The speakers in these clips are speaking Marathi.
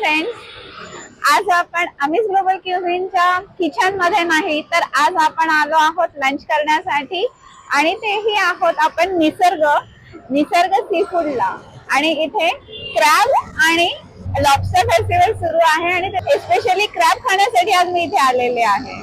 फ्रेंड्स आज आपण अमिस ग्लोबल क्युझिनच्या किचनमध्ये नाही तर आज आपण आलो आहोत लंच करण्यासाठी. आणि तेही आहोत आपण निसर्ग निसर्ग सी फूडला आणि इथे क्रॅब आणि लॉबस्टर फेस्टिवल सुरू आहे आणि स्पेशली क्रॅब खाण्यासाठी आज मी इथे आलेले आहे.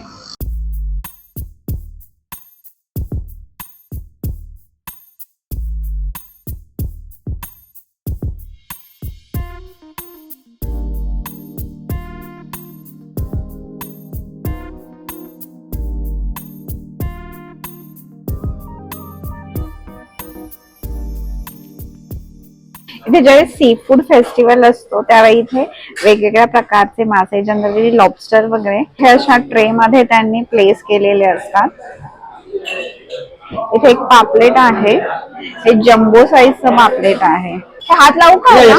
इथे ज्यावेळेस सी फूड फेस्टिवल असतो त्यावेळी इथे वेगवेगळ्या प्रकारचे मासे जनरली लॉबस्टर वगैरे हे अशा ट्रे मध्ये त्यांनी प्लेस केलेले असतात. इथे एक पापलेट आहे. हे जम्बो साईजचं पापलेट आहे. हे हात लावू का मला?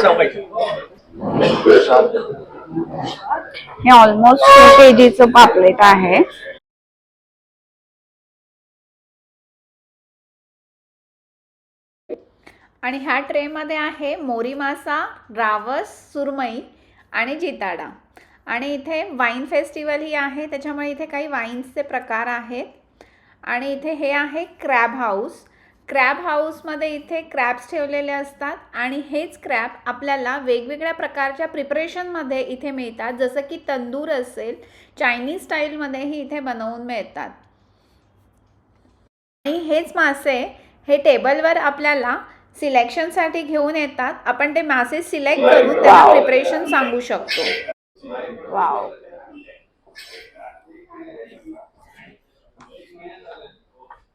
हे ऑलमोस्ट टू केजीचं पापलेट आहे. आणि ह्या ट्रेमध्ये आहे मोरी मासा रावस सुरमई आणि जिताडा. आणि इथे वाईन फेस्टिवल ही आहे त्याच्यामुळे इथे काही वाईन्सचे प्रकार आहेत. आणि इथे हे आहे क्रॅब हाऊस. क्रॅब हाऊसमध्ये इथे क्रॅब्स ठेवलेले असतात आणि हेच क्रॅब आपल्याला वेगवेगळ्या प्रकारच्या प्रिपरेशनमध्ये इथे मिळतात. जसं की तंदूर असेल चायनीज स्टाईलमध्येही इथे बनवून मिळतात. आणि हेच मासे हे टेबलवर आपल्याला सिलेक्शनसाठी घेऊन येतात. आपण ते मासे सिलेक्ट करून त्यांना Wow. प्रिपरेशन सांगू शकतो. वाव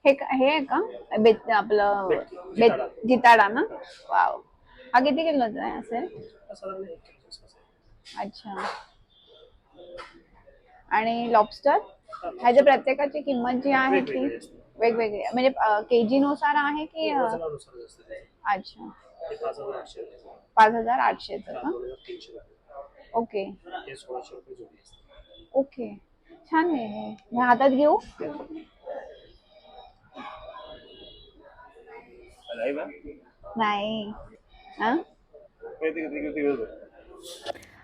हे का- हे आहे का? बेत आपलं बेत जिताडा ना? वाव हा किती किलोचा आहे असेल अच्छा. आणि लॉबस्टर ह्याच्या प्रत्येकाची किंमत जी आहे ती? वेगवेगळी. म्हणजे केजी नुसार आहे की अ, अच्छा. पाच हजार आठशेच का? ओके. ओके. छान आहे. हे. मी हातात घेऊ? नाही हा?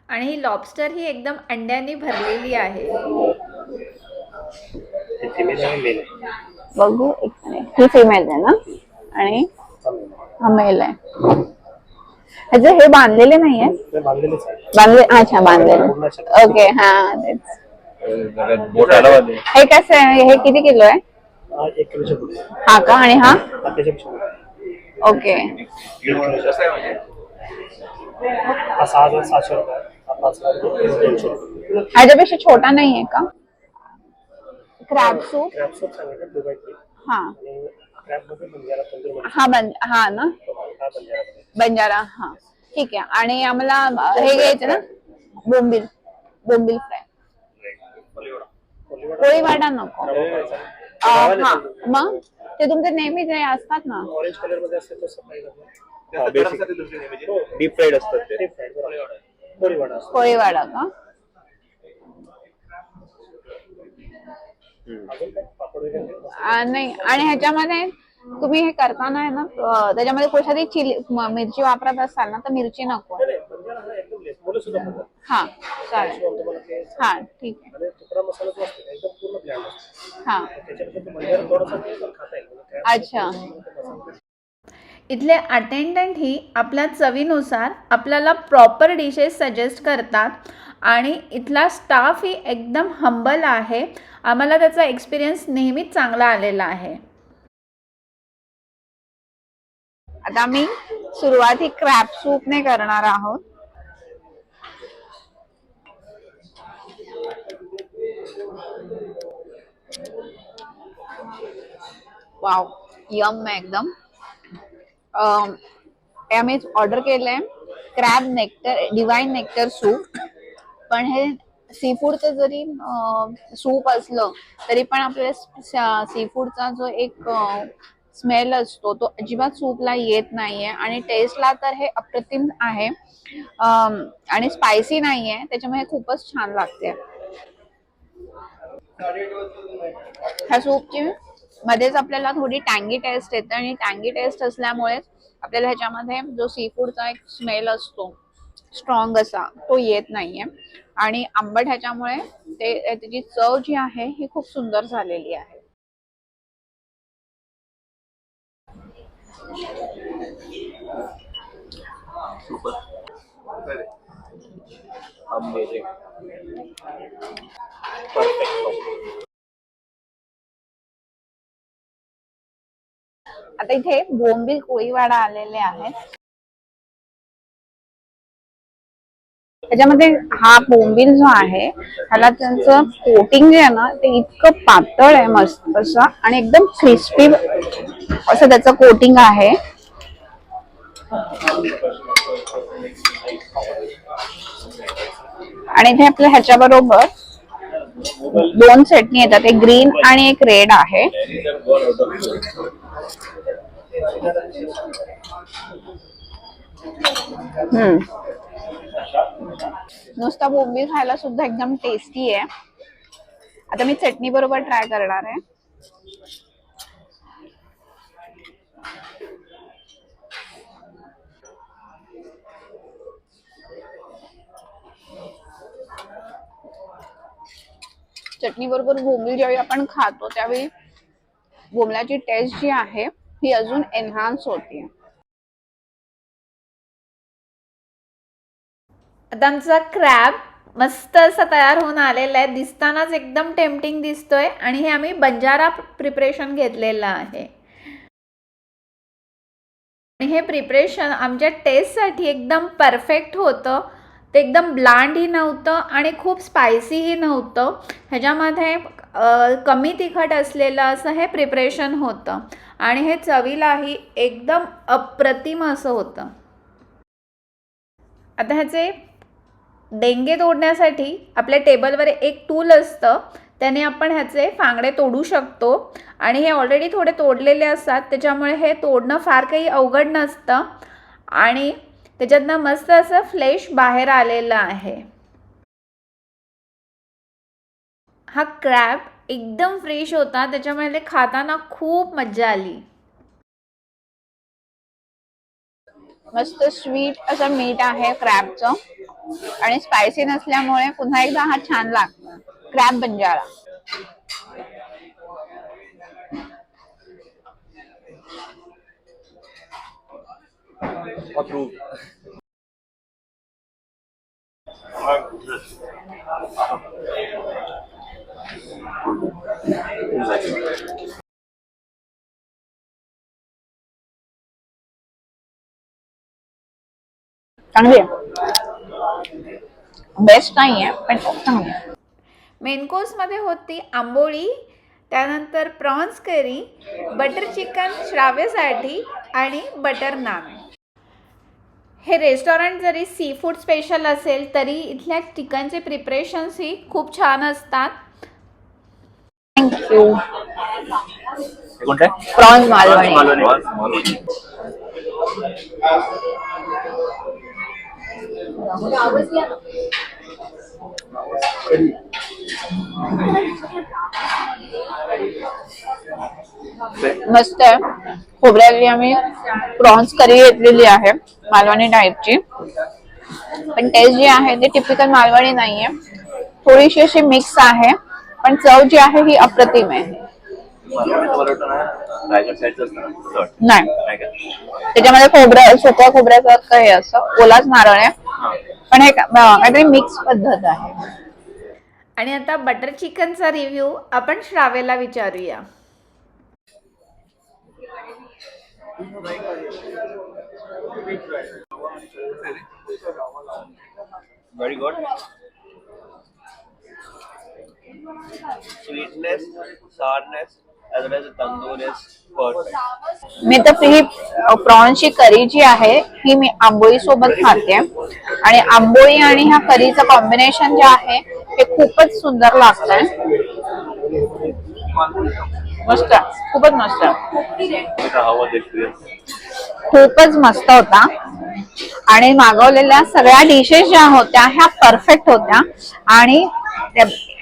आणि ही लॉबस्टर ही एकदम अंड्यांनी भरलेली आहे. बघू. एक मिनिट. ही फिमेल आहे ना? आणि हा मेल आहे. ह्याचे हे बांधलेले नाहीये? बांधले अच्छा बांधलेले. ओके हा हे कसं आहे हे किती किलो आहे? हा का? आणि हा. ओके ह्याच्यापेक्षा छोटा नाहीये का? क्रॅब सूप क्रॅब सूप सांगितलं दुबईची हा. आणि क्रॅबमध्ये बंजारा तंदूरमध्ये हा बन हा ना. हा बंजारा मध्ये बंजारा हा. ठीक आहे. आणि आम्हाला हे घ्यायचं ना? बोंबील बोंबील फ्राय. पोळी वाडा नको. अं, हा. मग? ते तुमचे नेहमी जे असतात ना? ऑरेंज कलरमध्ये असते तसं पाहिजे डीप फ्राईड असतात ते. डीप फ्राईड पोळी वडा असतो. पोळी वाडा का अजून काय पापड वगैरे आ, नाही. आणि ह्याच्यामध्ये तुम्ही हे करताना आहे ना त्याच्यामध्ये कोशाची चिली मिरची वापरत असाल ना तर मिरची नको. नाही बंजारा हा एकदम लेस मुलं सुद्धा खातात. हा चालेल. हा ठीक आहे. आणि तुकडा मसाला जो असतो एकदम पूर्ण ब्लँड असतो. हा. त्याच्यापेक्षा इथले अटेंडंट ही आपल्या चवीनुसार आपल्याला प्रॉपर डिशेस सजेस्ट करतात आणि इथला स्टाफ ही एकदम हंबल आहे. आम्हाला त्याचा एक्सपिरियन्स नेहमीच चांगला आलेला आहे. आता आम्ही सुरुवात ही क्रॅप सूपने करणार आहोत. वाव यम एकदम. आम्ही ऑर्डर केलंय. Crab nectar divine nectar soup पण हे सी फूडचं जरी सूप असलं तरी पण आपल्याला सी फूडचा जो एक स्मेल असतो तो अजिबात सूपला येत नाहीये. आणि टेस्टला तर हे अप्रतिम आहे. आणि स्पायसी नाहीये. त्याच्यामुळे खूपच छान लागते. ह्या सूपची मध्येच आपल्याला थोडी टँगी टेस्ट येते आणि टँगी टेस्ट असल्यामुळे आपल्याला ह्याच्यामध्ये जो सी फूडचा एक स्मेल असतो स्ट्रॉंग असा तो येत नाहीये. आणि आंबट ह्याच्यामुळे ते त्याची चव जी आहे ही खूप सुंदर झालेली आहे. अमेझिंग आता इथे बोंबील कोळीवाडा आलेले आहेत. त्याच्यामध्ये हा बोंबील जो आहे ह्याला त्यांचं कोटिंग जे आहे ना ते इतकं पातळ आहे मस्त असं आणि एकदम क्रिस्पी असं त्याचं कोटिंग आहे. आणि इथे आपल्या ह्याच्या बरोबर दोन चटणी येतात एक ग्रीन आणि एक रेड आहे. नुसता बोंबील खायला सुद्धा एकदम टेस्टी आहे. आता मी चटणी बरोबर ट्राय करणार आहे. चटणी बरोबर बोंबील ज्यावेळी आपण खातो त्यावेळी बोंबल्याची टेस्ट जी आहे ही अजून एनहान्स होते. आता आमचा क्रॅब मस्त असा तयार होऊन आलेला आहे. दिसतानाच एकदम टेम्पटिंग दिसतोय आणि हे आम्ही बंजारा प्रिपरेशन घेतलेलं आहे. आणि हे प्रिपरेशन आमच्या टेस्टसाठी एकदम परफेक्ट होतं. ते एकदम ब्लांडही नव्हतं आणि खूप स्पायसीही नव्हतं. ह्याच्यामध्ये कमी तिखट असलेलं असं हे प्रिपरेशन होतं. आणि हे चवीलाही एकदम अप्रतिम असं होतं. आता ह्याचे डेंगे तोडण्यासाठी आपल्या टेबलवर एक टूल असतं. त्याने आपण ह्याचे फांगडे तोडू शकतो. आणि हे ऑलरेडी थोडे तोडलेले असतात. त्याच्यामुळे हे तोडणं फार काही अवघड नसतं. आणि त्याच्यातनं मस्त असं फ्लेश बाहेर आलेलं आहे. हा क्रॅब एकदम फ्रेश होता. त्याच्यामुळे ते खाताना खूप मज्जा आली. मस्त स्वीट असं मीठ आहे क्रॅबचं आणि स्पायसी नसल्यामुळे पुन्हा एकदा हा छान लागतो क्रॅब बंजारा. चांगली आहे बेस्ट नाहीये पण चांगली आहे मेन कोर्समध्ये होती आंबोळी त्यानंतर प्रॉन्स करी बटर चिकन श्राव्यासाठी आणि बटर नान हे रेस्टॉरंट जरी सी फूड स्पेशल असेल तरी इथल्या चिकनचे प्रिपरेशन्सही खूप छान असतात थँक्यू हे कोणतं आहे? प्रॉन्स. मालवणी. मस्त आहे. खोबऱ्याली आम्ही प्रॉन्स करी घेतलेली आहे मालवणी टाईपची पण टेस्ट जी आहे ती टिपिकल मालवणी नाहीये. थोडीशी अशी मिक्स आहे पण चव जी आहे ही अप्रतिम आहे. नाही. त्याच्यामध्ये खोबऱ्या सुक्या खोबऱ्याचं हे असं. ओलाच नारळ आहे. पण हे काहीतरी मिक्स पद्धत आहे. आणि आता बटर चिकनचा रिव्ह्यू आपण श्रावेला विचारूया. Very good sweetness sourness as well as तंदुरेस्ट मी तर ही प्रॉन्सची करी जी आहे ही मी आंबोळी सोबत खाते. आणि आंबोळी आणि ह्या करीचं कॉम्बिनेशन जे आहे ते खूपच सुंदर लागतंय. मस्त खूपच मस्त. खूपच मस्त होता. आणि मागवलेल्या सगळ्या डिशेस ज्या होत्या ह्या परफेक्ट होत्या. आणि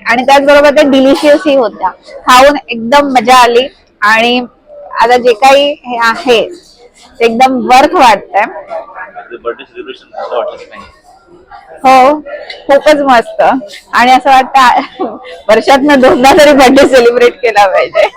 आणि त्याचबरोबर त्या डिलिशियसही होत्या. खाऊन एकदम मजा आली. आणि आता जे काही हे आहे ते एकदम वर्थ वाटतंय. हो खूपच मस्त. आणि असं वाटतं वर्षातनं दोनदा तरी बर्थडे सेलिब्रेट केला पाहिजे.